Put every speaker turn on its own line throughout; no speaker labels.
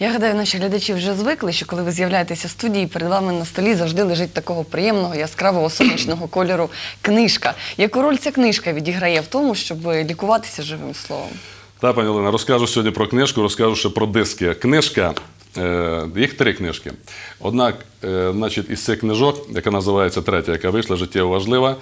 Я гадаю, наші глядачі вже звикли, що коли ви з'являєтеся в студії, перед вами на столі завжди лежить такого приємного, яскравого сонячного кольору книжка. Яку роль ця книжка відіграє в тому, щоб лікуватися живим словом?
Так, пані Олена, розкажу сьогодні про книжку, розкажу ще про диски. Книжка, е, їх три книжки. Однак, е, значить, із цих книжок, яка називається третя, яка вийшла, життєво важлива,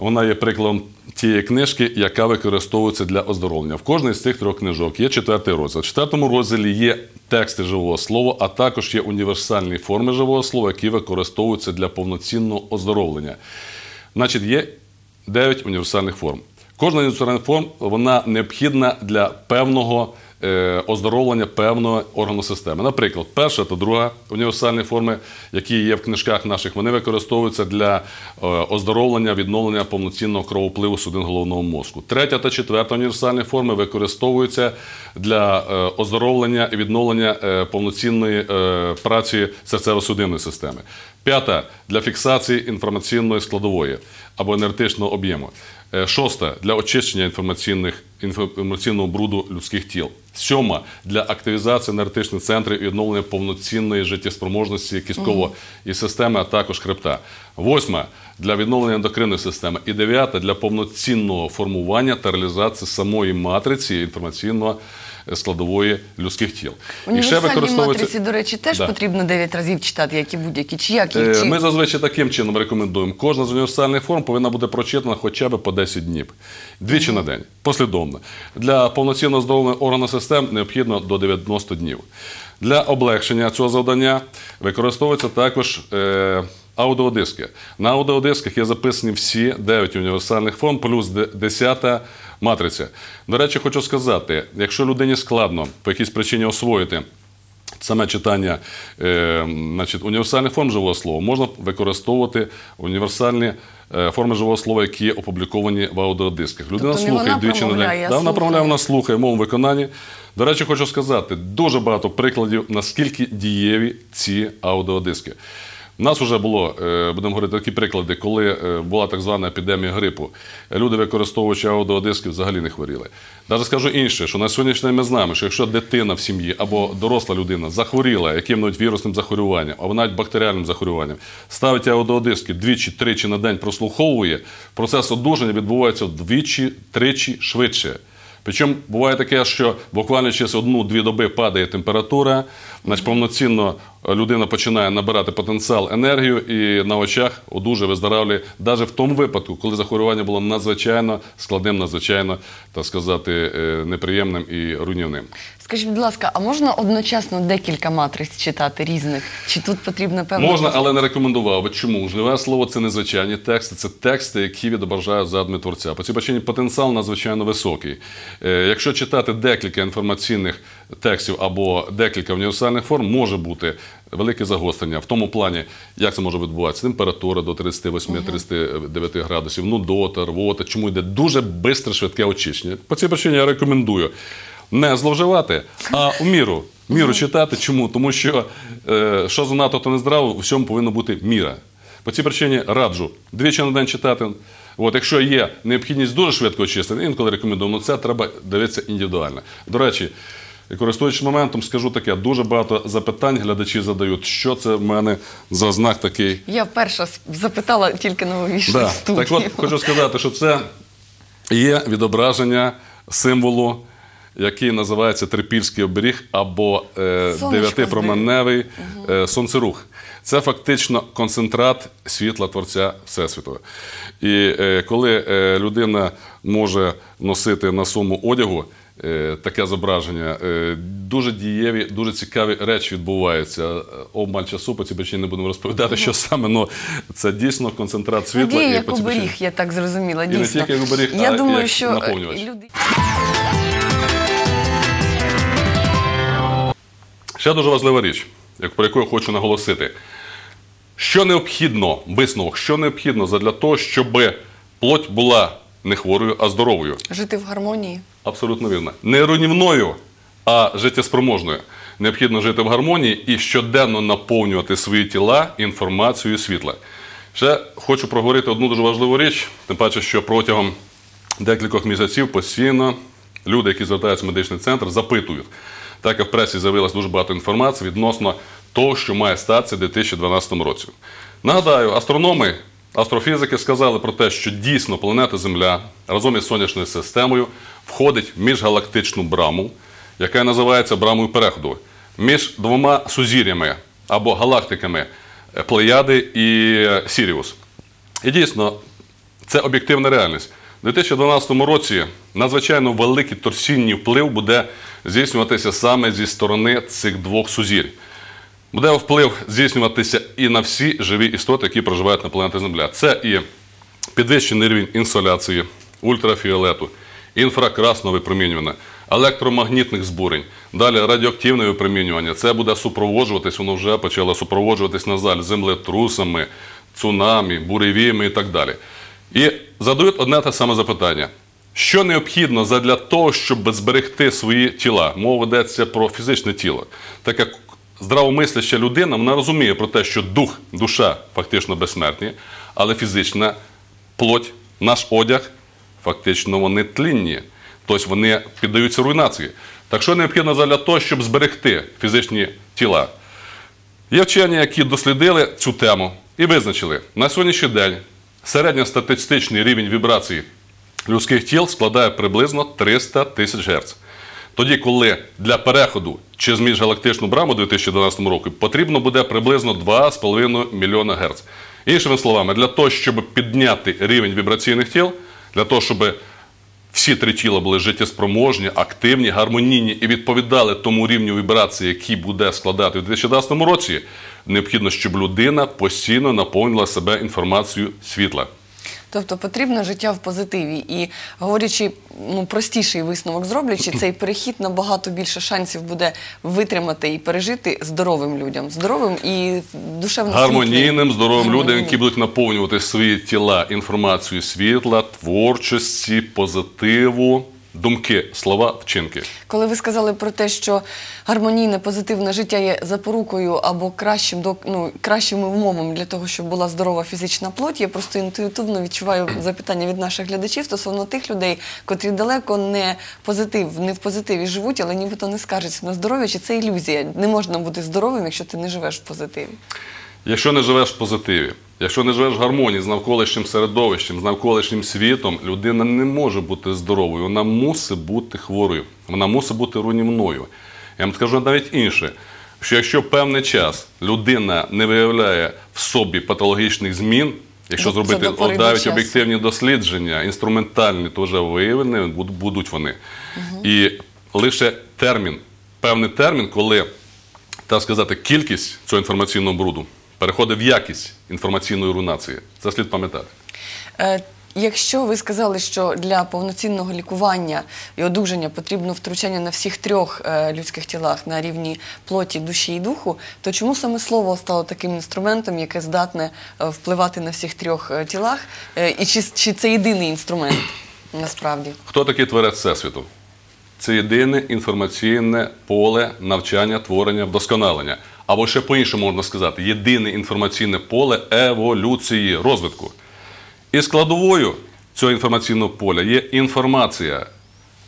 вона є прикладом тієї книжки, яка використовується для оздоровлення. В кожній з цих трьох книжок є четвертий розділ. В четвертому розділі є тексти живого слова, а також є універсальні форми живого слова, які використовуються для повноцінного оздоровлення. Значить, є 9 універсальних форм. Кожна універсальна форм вона необхідна для певного оздоровлення певного органу системи. Наприклад, перша та друга універсальні форми, які є в книжках наших, вони використовуються для е, оздоровлення, відновлення повноцінного кровопливу судин головного мозку. Третя та четверта універсальні форми використовуються для е, оздоровлення і відновлення е, повноцінної е, праці серцево-судинної системи. П'ята для фіксації інформаційної складової або енергетичного об'єму. Е, Шоста для очищення інформаційних інформаційного бруду людських тіл. Сьома для активізації енергетичних центрів і відновлення повноцінної життєспроможності кісткової і системи, а також хребта. Восьма для відновлення ендокринної системи. І дев'ята для повноцінного формування та реалізації самої матриці інформаційного складової людських тіл.
Універсальні матриці, до речі, теж
Да.
потрібно 9 разів читати, як і будь-які. Чи як їх?
Е,
Чи...
Ми зазвичай таким чином рекомендуємо. Кожна з універсальних форм повинна бути прочитана хоча б по 10 днів. Двічі на день, послідовно. Для повноцінного здоровлення органу систем необхідно до 90 днів. Для облегшення цього завдання використовуються також е, аудіодиски. На аудіодисках є записані всі 9 універсальних форм, плюс де- 10 матриця. До речі, хочу сказати, якщо людині складно по якійсь причині освоїти Саме читання е, значить, універсальних форм живого слова можна використовувати універсальні е, форми живого слова, які є опубліковані в аудіодисках. Людина
Тобто
слухає двічі на день. Да, вона промовляє, вона слухає в моєму виконанні. До речі, хочу сказати, дуже багато прикладів, наскільки дієві ці аудіодиски. У нас вже було, е, будемо говорити, такі приклади, коли е, була так звана епідемія грипу. Люди, використовуючи аудіодиски, взагалі не хворіли. Навіть скажу інше, що на сьогоднішній день ми знаємо, що якщо дитина в сім'ї або доросла людина захворіла яким-небудь вірусним захворюванням, або навіть бактеріальним захворюванням, ставить аудіодиски двічі-тричі на день прослуховує, процес одужання відбувається вдвічі-тричі швидше. Причому буває таке, що буквально через одну-дві доби падає температура, значить повноцінно людина починає набирати потенціал енергію і на очах одужує, виздоравлює, навіть в тому випадку, коли захворювання було надзвичайно складним, надзвичайно, так сказати, е, неприємним і руйнівним.
Скажіть, будь ласка, а можна одночасно декілька матриць читати різних? Чи тут потрібно певно?
Можна, але не рекомендував би. Чому? Живе слово це незвичайні тексти, це тексти, які відображають задуми творця. По цій причині потенціал надзвичайно високий. Е, Якщо читати декілька інформаційних текстів або декілька універсальних форм, може бути велике загострення. В тому плані, як це може відбуватися? Температура до 38-39 градусів, нудота, рвота. Чому йде дуже швидке, швидке очищення? По цій причині я рекомендую не зловживати, а у міру. Міру читати. Чому? Тому що е, що занадто, то не здраво, у всьому повинна бути міра. По цій причині раджу двічі на день читати. От, якщо є необхідність дуже швидко очистити, інколи рекомендую, але це треба дивитися індивідуально. До речі, користуючись моментом, скажу таке: дуже багато запитань глядачі задають, що це в мене за знак такий.
Я вперше запитала тільки увійшли
Да.
в студію.
Так от хочу сказати, що це є відображення символу, який називається трипільський оберіг або е, дев'ятипроменевий е, сонцерух. Це фактично концентрат світла Творця Всесвіту. І е, коли е, людина може носити на своєму одягу таке зображення, е, дуже дієві, дуже цікаві речі відбуваються. Е, Обмаль часу, по не будемо розповідати, що саме, але це дійсно концентрат світла.
Надія
і
як оберіг, я так зрозуміла.
І не тільки як оберіг,
я
а
думаю,
як
що
наповнювач.
люди.
Ще дуже важлива річ, про яку я хочу наголосити. Що необхідно, висновок, що необхідно для того, щоб плоть була не хворою, а здоровою.
Жити в гармонії.
Абсолютно вірно. Не руйнівною, а життєспроможною. Необхідно жити в гармонії і щоденно наповнювати свої тіла інформацією світла. Ще хочу проговорити одну дуже важливу річ, тим паче, що протягом декількох місяців постійно люди, які звертаються в медичний центр, запитують. так як в пресі з'явилось дуже багато інформації відносно того, що має статися в 2012 році. Нагадаю, астрономи, астрофізики сказали про те, що дійсно планета Земля разом із сонячною системою входить в міжгалактичну браму, яка називається брамою переходу, між двома сузір'ями або галактиками е, Плеяди і е, Сіріус. І дійсно, це об'єктивна реальність. У 2012 році надзвичайно великий торсінний вплив буде здійснюватися саме зі сторони цих двох сузір'я. Буде вплив здійснюватися і на всі живі істоти, які проживають на планеті Земля. Це і підвищений рівень інсоляції, ультрафіолету, інфракрасного випромінювання, електромагнітних збурень, далі радіоактивне випромінювання. Це буде супроводжуватись, воно вже почало супроводжуватись на жаль, землетрусами, цунамі, буревіями і так далі. І задають одне те саме запитання. Що необхідно для того, щоб зберегти свої тіла? Мова ведеться про фізичне тіло. Так як здравомисляща людина, вона розуміє про те, що дух, душа фактично безсмертні, але фізична плоть, наш одяг, фактично вони тлінні. Тобто вони піддаються руйнації. Так що необхідно для того, щоб зберегти фізичні тіла? Є вчені, які дослідили цю тему і визначили, на сьогоднішній день середньостатистичний рівень вібрації людських тіл складає приблизно 300 тисяч Гц. Тоді, коли для переходу через міжгалактичну браму у 2012 році потрібно буде приблизно 2,5 мільйона Гц. Іншими словами, для того, щоб підняти рівень вібраційних тіл, для того, щоб всі три тіла були життєспроможні, активні, гармонійні і відповідали тому рівню вібрації, який буде складати у 2012 році, необхідно, щоб людина постійно наповнила себе інформацією світла.
Тобто потрібно життя в позитиві. І говорячи ну, простіший висновок зроблячи, цей перехід набагато більше шансів буде витримати і пережити здоровим людям, здоровим і душевно
Гармонійним, здоровим людям, які будуть наповнювати свої тіла інформацією світла, творчості, позитиву, думки, слова, вчинки.
Коли ви сказали про те, що гармонійне позитивне життя є запорукою або кращим ну, кращими умовами для того, щоб була здорова фізична плоть, я просто інтуїтивно відчуваю запитання від наших глядачів стосовно тих людей, котрі далеко не позитив, не в позитиві живуть, але нібито не скаржаться на здоров'я, чи це ілюзія. Не можна бути здоровим, якщо ти не живеш в позитиві.
Якщо не живеш в позитиві, якщо не живеш в гармонії з навколишнім середовищем, з навколишнім світом, людина не може бути здоровою, вона мусить бути хворою, вона мусить бути руйнівною. Я вам скажу навіть інше, що якщо певний час людина не виявляє в собі патологічних змін, якщо
Ну,
зробити навіть об'єктивні дослідження, інструментальні, то вже виявлені будуть вони. І лише термін, певний термін, коли так сказати, кількість цього інформаційного бруду переходить в якість інформаційної руйнації. Це слід пам'ятати.
Е, Якщо ви сказали, що для повноцінного лікування і одужання потрібно втручання на всіх трьох е, людських тілах на рівні плоті, душі і духу, то чому саме слово стало таким інструментом, яке здатне е, впливати на всіх трьох тілах? І чи, чи це єдиний інструмент насправді?
Хто такий творець Всесвіту? Це єдине інформаційне поле навчання, творення, вдосконалення. Або ще по-іншому можна сказати, єдине інформаційне поле еволюції, розвитку. І складовою цього інформаційного поля є інформація.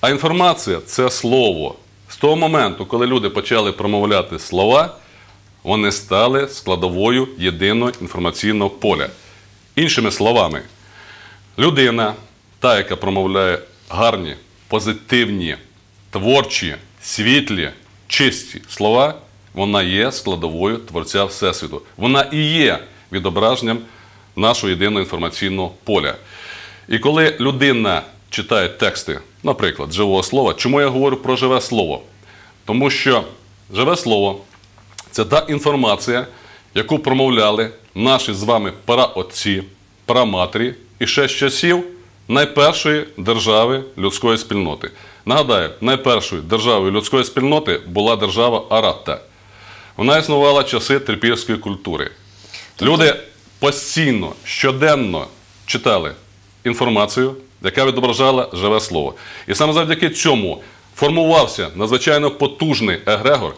А інформація це слово. З того моменту, коли люди почали промовляти слова, вони стали складовою єдиного інформаційного поля. Іншими словами, людина, та, яка промовляє гарні, позитивні, творчі, світлі, чисті слова, вона є складовою Творця Всесвіту. Вона і є відображенням нашого єдиного інформаційного поля. І коли людина читає тексти, наприклад, живого слова, чому я говорю про живе слово? Тому що живе слово це та інформація, яку промовляли наші з вами праотці, праматері і ще з часів найпершої держави людської спільноти. Нагадаю, найпершою державою людської спільноти була держава Аратта. Вона існувала часи трипільської культури. Люди постійно, щоденно читали інформацію, яка відображала живе слово. І саме завдяки цьому формувався надзвичайно потужний егрегор,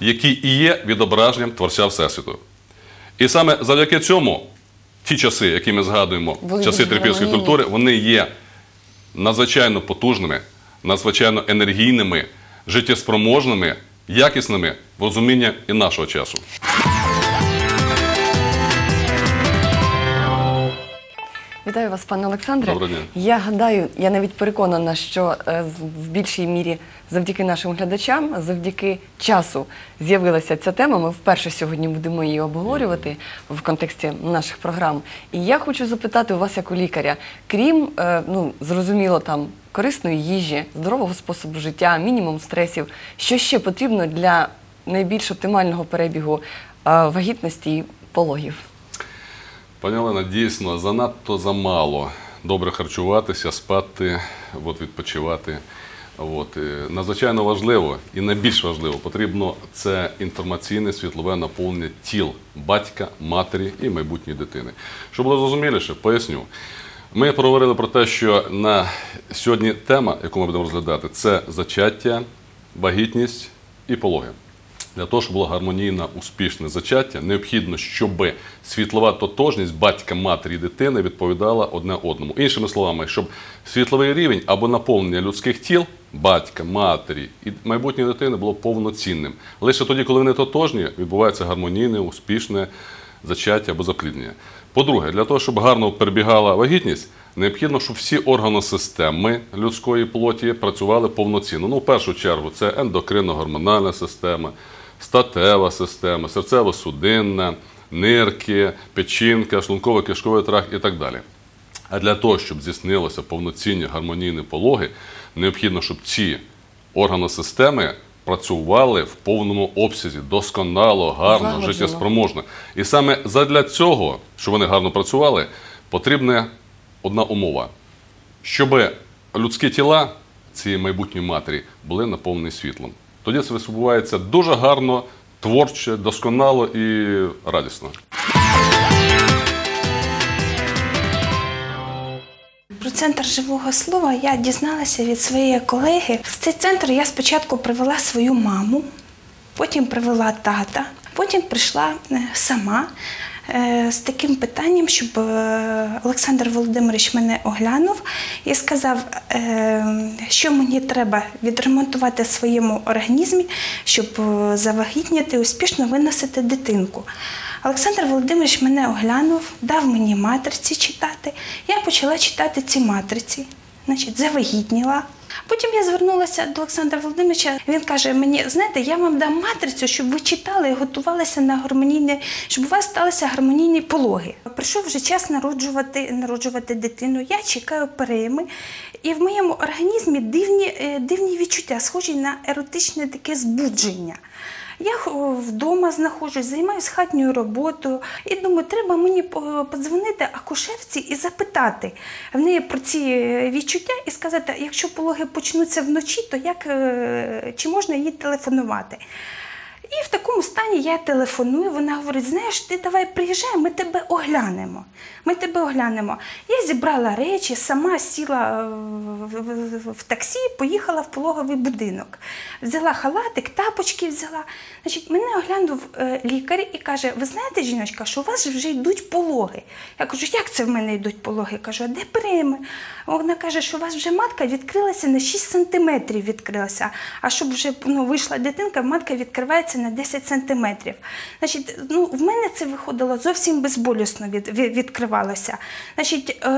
який і є відображенням Творця Всесвіту. І саме завдяки цьому ті часи, які ми згадуємо,
Були
часи трипільської культури, вони є надзвичайно потужними, надзвичайно енергійними, життєспроможними якісними в розуміння і нашого часу.
Вітаю вас, пане Олександре.
Доброго дня.
Я гадаю, я навіть переконана, що е, в більшій мірі завдяки нашим глядачам, завдяки часу з'явилася ця тема. Ми вперше сьогодні будемо її обговорювати в контексті наших програм. І я хочу запитати у вас, як у лікаря, крім е, ну зрозуміло, там корисної їжі, здорового способу життя, мінімум стресів, що ще потрібно для найбільш оптимального перебігу е, вагітності і пологів?
Пані Олена, дійсно занадто замало добре харчуватися, спати, от, відпочивати. От, е, надзвичайно важливо і найбільш важливо потрібно це інформаційне світлове наповнення тіл батька, матері і майбутньої дитини. Щоб було зрозуміліше, поясню. Ми проговорили про те, що на сьогодні тема, яку ми будемо розглядати, це зачаття, вагітність і пологи. Для того, щоб було гармонійне, успішне зачаття, необхідно, щоб світлова тотожність батька, матері і дитини відповідала одне одному. Іншими словами, щоб світловий рівень або наповнення людських тіл батька, матері і майбутньої дитини було повноцінним. Лише тоді, коли вони тотожні, відбувається гармонійне, успішне зачаття або запліднення. По-друге, для того, щоб гарно перебігала вагітність, необхідно, щоб всі органосистеми людської плоті працювали повноцінно. Ну, в першу чергу, це ендокринно-гормональна система, статева система, серцево-судинна, нирки, печінка, шлунково-кишковий тракт і так далі. А для того, щоб здійснилося повноцінні гармонійні пологи, необхідно, щоб ці органосистеми працювали в повному обсязі, досконало, гарно,
Злагоджено.
життєспроможно. І саме задля цього, щоб вони гарно працювали, потрібна одна умова, щоб людські тіла цієї майбутньої матері були наповнені світлом. Тоді це відбувається дуже гарно, творче, досконало і радісно.
Про центр живого слова я дізналася від своєї колеги. В цей центр я спочатку привела свою маму, потім привела тата, потім прийшла е, сама з таким питанням, щоб е, Олександр Володимирович мене оглянув і сказав, е, що мені треба відремонтувати в своєму організмі, щоб е, завагітніти, успішно виносити дитинку. Олександр Володимирович мене оглянув, дав мені матриці читати. Я почала читати ці матриці, значить, завагітніла. Потім я звернулася до Олександра Володимировича. Він каже: мені, знаєте, я вам дам матрицю, щоб ви читали і готувалися на гармонійне, щоб у вас сталися гармонійні пологи. Прийшов вже час народжувати, народжувати дитину. Я чекаю перейми, і в моєму організмі дивні, е, дивні відчуття, схожі на еротичне таке збудження. Я о, вдома знаходжусь, займаюся хатньою роботою і думаю, треба мені по- подзвонити акушерці і запитати в неї про ці е, відчуття і сказати, якщо пологи почнуться вночі, то як, е, чи можна їй телефонувати. І в такому стані я телефоную, вона говорить: знаєш, ти давай приїжджай, ми тебе оглянемо. Ми тебе оглянемо. Я зібрала речі, сама сіла е, в, таксі, поїхала в пологовий будинок. Взяла халатик, тапочки взяла. Значить, мене оглянув е, лікар і каже: Ви знаєте, жіночка, що у вас вже йдуть пологи. Я кажу, як це в мене йдуть пологи? Кажу, а де прийми? Вона каже, що у вас вже матка відкрилася на 6 сантиметрів відкрилася. А щоб вже ну, вийшла дитинка, матка відкривається на 10 сантиметрів. Значить, ну, в мене це виходило зовсім безболісно від, від, відкривалося. Значить, е,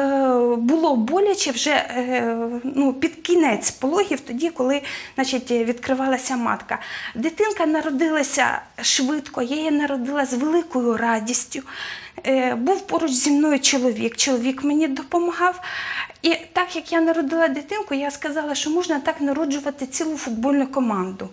було боляче вже е, ну, під кінець пологів, тоді, коли значить, відкривалася матка. Дитинка народилася швидко, я її народила з великою радістю. Е, був поруч зі мною чоловік, чоловік мені допомагав. І так як я народила дитинку, я сказала, що можна так народжувати цілу футбольну команду.